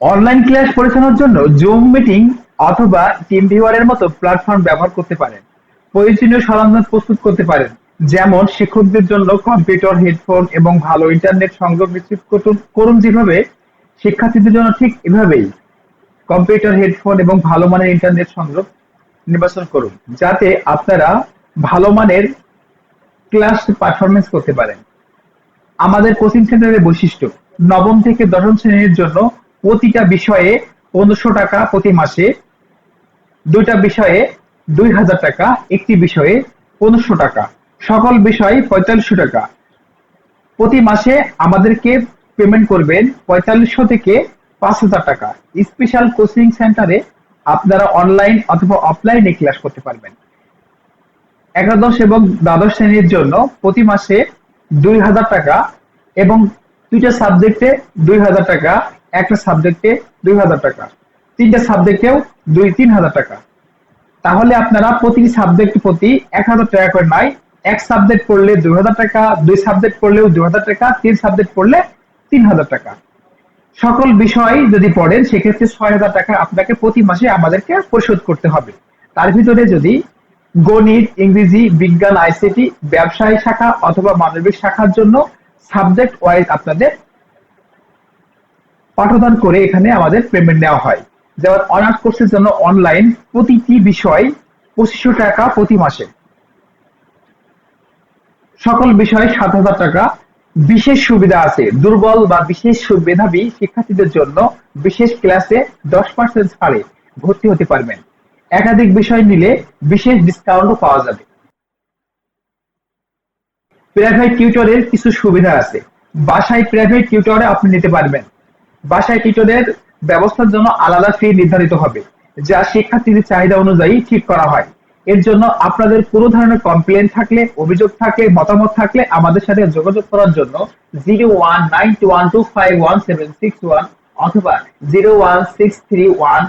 Online class পরিচালনার জন্য Zoom meeting অথবা টিম ভিউয়ারের মতো প্ল্যাটফর্ম ব্যবহার করতে পারেন। প্রয়োজনীয় সরঞ্জাম প্রস্তুত করতে পারেন। যেমন শিক্ষকদের জন্য কম্পিউটার হেডফোন এবং ভালো ইন্টারনেট সংযোগ নিশ্চিত করুন- যেভাবে। শিক্ষার্থীদের জন্য ঠিক এভাবেই কম্পিউটার হেডফোন এবং ভালো মানের ইন্টারনেট সংযোগ নির্বাচন করুন, যাতে আপনারা ভালো মানের ক্লাস পারফরমেন্স করতে পারেন। আমাদের কোচিং সেন্টারের বৈশিষ্ট্য, নবম থেকে দশম শ্রেণির জন্য প্রতিটা বিষয়ে পনেরোশো টাকা প্রতি মাসে, দুইটা বিষয়ে দুই হাজার টাকা, একটি বিষয়ে পনেরোশো টাকা। সকল বিষয়ে পঁয়তাল্লিশশো টাকা। প্রতি মাসে আমাদেরকে পেমেন্ট করবেন পঁয়তাল্লিশশো থেকে পাঁচ হাজার টাকা। স্পেশাল কোচিং সেন্টারে আপনারা অনলাইন অথবা অফলাইনে ক্লাস করতে পারবেন। একাদশ এবং দ্বাদশ শ্রেণির জন্য প্রতি মাসে দুই হাজার টাকা এবং দুইটা সাবজেক্টে দুই হাজার টাকা একটা সাবজেক্টে দুই হাজার টাকা, তিনটা সাবজেক্টেও দুই, তিন হাজার টাকা। তাহলে আপনারা প্রতি সাবজেক্ট প্রতি এক হাজার টাকা করে নয় এক সাবজেক্ট পড়লে দুই হাজার টাকা, দুই সাবজেক্ট পড়লেও দুই হাজার টাকা, তিন সাবজেক্ট পড়লে তিন হাজার টাকা। সকল বিষয় যদি পড়েন, সেক্ষেত্রে ছয় হাজার টাকা আপনাকে প্রতি মাসে আমাদেরকে পরিশোধ করতে হবে। তার ভিতরে যদি গণিত, ইংরেজি, বিজ্ঞান, আইসিটি ব্যবসায়ী শাখা অথবা মানবিক শাখার জন্য সাবজেক্ট ওয়াইজ আপনাদের পাঠদান করে এখানে আমাদের পেমেন্ট নেওয়া হয়। যেমন অনার্স কোর্সের জন্য অনলাইন প্রতিটি বিষয় পঁচিশশো টাকা প্রতি মাসে। সকল বিষয়ে সাত হাজার টাকা। বিশেষ সুবিধা আছে। দুর্বল বা বিশেষ মেধাবী শিক্ষার্থীদের জন্য বিশেষ ক্লাসে দশ পার্সেন্ট ছাড়ে ভর্তি হতে পারবেন। একাধিক বিষয় নিলে বিশেষ ডিসকাউন্টও পাওয়া যাবে। প্রাইভেট টিউটরের কিছু সুবিধা আছে। বাসায় প্রাইভেট টিউটরে আপনি নিতে পারবেন। বাসায় টিউটরের ব্যবস্থার জন্য আলাদা ফি নির্ধারিত হবে, যা শিক্ষার্থীদের চাহিদা অনুযায়ী ঠিক করা হয়। এর জন্য আপনাদের কোনো ধরনের কমপ্লেন থাকলে, অভিযোগ থাকলে, মতামত থাকলে আমাদের সাথে যোগাযোগ করার জন্য zero one nine two one two five one seven six one অথবা zero one six three one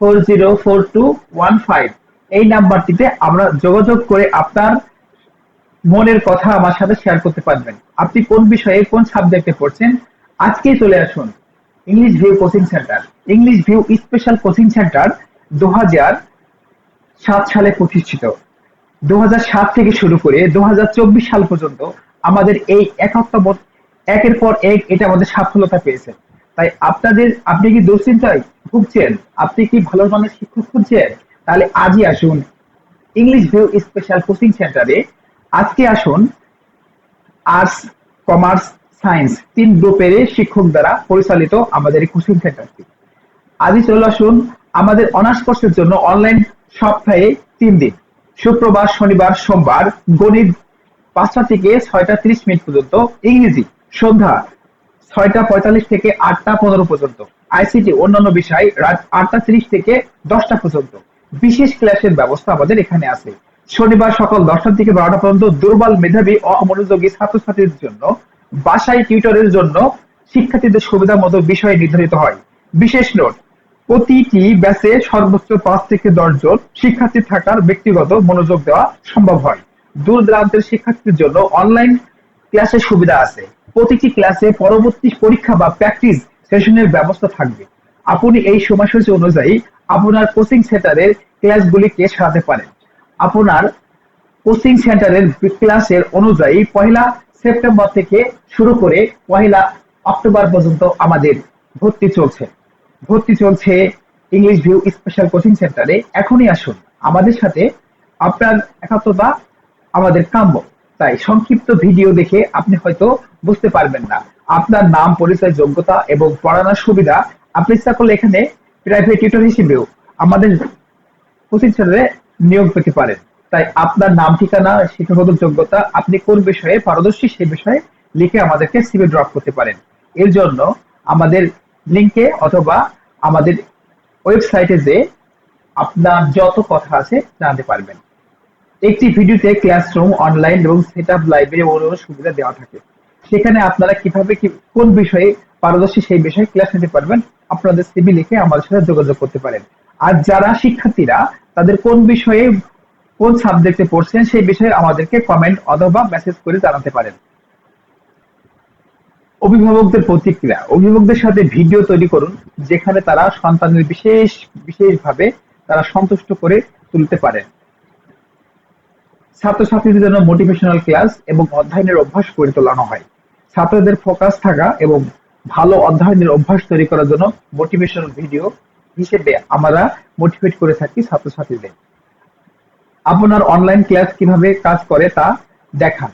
four zero four two one five এই নাম্বারটিতে আমরা যোগাযোগ করে আপনার মনের কথা আমার সাথে শেয়ার করতে পারবেন। আপনি কোন বিষয়ে কোন সাবজেক্টে পড়ছেন আজকেই চলে আসুন English View coaching centre English View special coaching centre দু সাত সালে প্রতিষ্ঠিত। দু সাত থেকে শুরু করে দু সাল পর্যন্ত আমাদের এই একাত্তর বছর একের পর এক এটা আমাদের সাফল্যতা পেয়েছে। তাই আপনাদের, আপনি কি দুশ্চিন্তায় ভুগছেন? আপনি কি ভালো মানের শিক্ষক খুঁজছেন? তাহলে আজই আসুন ইংলিশ ভিউ স্পেশাল কোচিং সেন্টারে আজকে আসুন আর্টস কমার্স সায়েন্স তিন গ্রুপের শিক্ষক দ্বারা পরিচালিত আমাদের এই কোচিং সেন্টারটি আজই চলে আসুন আমাদের অনার্স কোর্সের জন্য অনলাইন সপ্তাহে তিন দিন, শুক্রবার, শনিবার, সোমবার, গণিত পাঁচটা থেকে ছয়টা তিরিশ মিনিট পর্যন্ত, ইংরেজি সন্ধ্যা ছয়টা পঁয়তাল্লিশ থেকে আটটা পনেরো পর্যন্ত, আইসিটি অন্যান্য বিষয় রাত আটটা তিরিশ থেকে দশটা পর্যন্ত। বিশেষ ক্লাসের ব্যবস্থা আমাদের এখানে আছে। শনিবার সকাল দশটা থেকে বারোটা পর্যন্ত দুর্বল মেধাবী অমনোযোগী ছাত্রছাত্রীদের জন্য বাসায় টিউটরের জন্য শিক্ষার্থীদের সুবিধা মতো বিষয় নির্ধারিত হয়। বিশেষ নোট প্রতিটি ব্যাচে সর্বোচ্চ পাঁচ থেকে দশ জন শিক্ষার্থী থাকার ব্যক্তিগত মনোযোগ দেওয়া সম্ভব হয়। দূর দূরান্তের শিক্ষার্থীদের জন্য অনলাইন ক্লাসের সুবিধা আছে। প্রতিটি ক্লাসে পরবর্তী পরীক্ষা বা প্র্যাকটিস সেশনের ব্যবস্থা থাকবে। আপনি এই সময়সূচি অনুযায়ী আপনার কোচিং সেন্টারের ক্লাসগুলিকে সাজাতে পারেন। আপনার কোচিং সেন্টারের ক্লাসের অনুযায়ী পহেলা সেপ্টেম্বর থেকে শুরু করে পহেলা অক্টোবর পর্যন্ত আমাদের ভর্তি চলছে। ভর্তি চলছে ইংলিশ ভিউ স্পেশাল কোচিং সেন্টারে এখনই আসুন। আমাদের সাথে আপনার একাত্মতা আমাদের কাম্য। তাই সংক্ষিপ্ত ভিডিও দেখে আপনি হয়তো বুঝতে পারবেন না। আপনার নাম, পরিচয়, যোগ্যতা এবং পড়ানোর সুবিধা আপনি ইচ্ছা করলে এখানে প্রাইভেট টিউটর হিসেবেও আমাদের কোচিং সেন্টারে নিয়োগ পেতে পারেন। তাই আপনার নাম, ঠিকানা, শিক্ষাগত যোগ্যতা, আপনি কোন বিষয়ে পারদর্শী সেই বিষয়ে লিখে আমাদেরকে সিভি ড্রপ করতে পারেন। এর জন্য আমাদের লিংকে অথবা আমাদের ওয়েবসাইটে যে আপনার যত কথা আছে জানতে পারবেন। একটি ভিডিওতে ক্লাসরুম অনলাইন এবং সেট আপ লাইব্রেরি অন্যান্য সুবিধা দেওয়া থাকে। সেখানে আপনারা কীভাবে কি, কোন বিষয়ে পারদর্শী সেই বিষয়ে ক্লাস নিতে পারবেন, আপনাদের সিবি লিখে আমাদের সাথে যোগাযোগ করতে পারেন। আর যারা শিক্ষার্থীরা, তাদের কোন বিষয়ে কোন সাবজেক্টে পড়ছেন সেই বিষয়ে আমাদেরকে কমেন্ট অথবা মেসেজ করে জানাতে পারেন। অভিভাবকদের প্রতিক্রিয়া। অভিভাবকদের সাথে ভিডিও তৈরি করুন, যেখানে তারা সন্তানের বিশেষ, বিশেষভাবে তারা সন্তুষ্ট করে তুলতে পারেন ছাত্রছাত্রীদের জন্য মোটিভেশনাল ক্লাস এবং অধ্যয়নের অভ্যাস গড়ে তোলানো হয়। ছাত্রদের ফোকাস থাকা এবং ভালো অধ্যয়নের অভ্যাস তৈরি করার জন্য মোটিভেশনাল ভিডিও হিসেবে আমরা মোটিভেট করে থাকি ছাত্রছাত্রীদের। আপনার অনলাইন ক্লাস কীভাবে কাজ করে তা দেখান।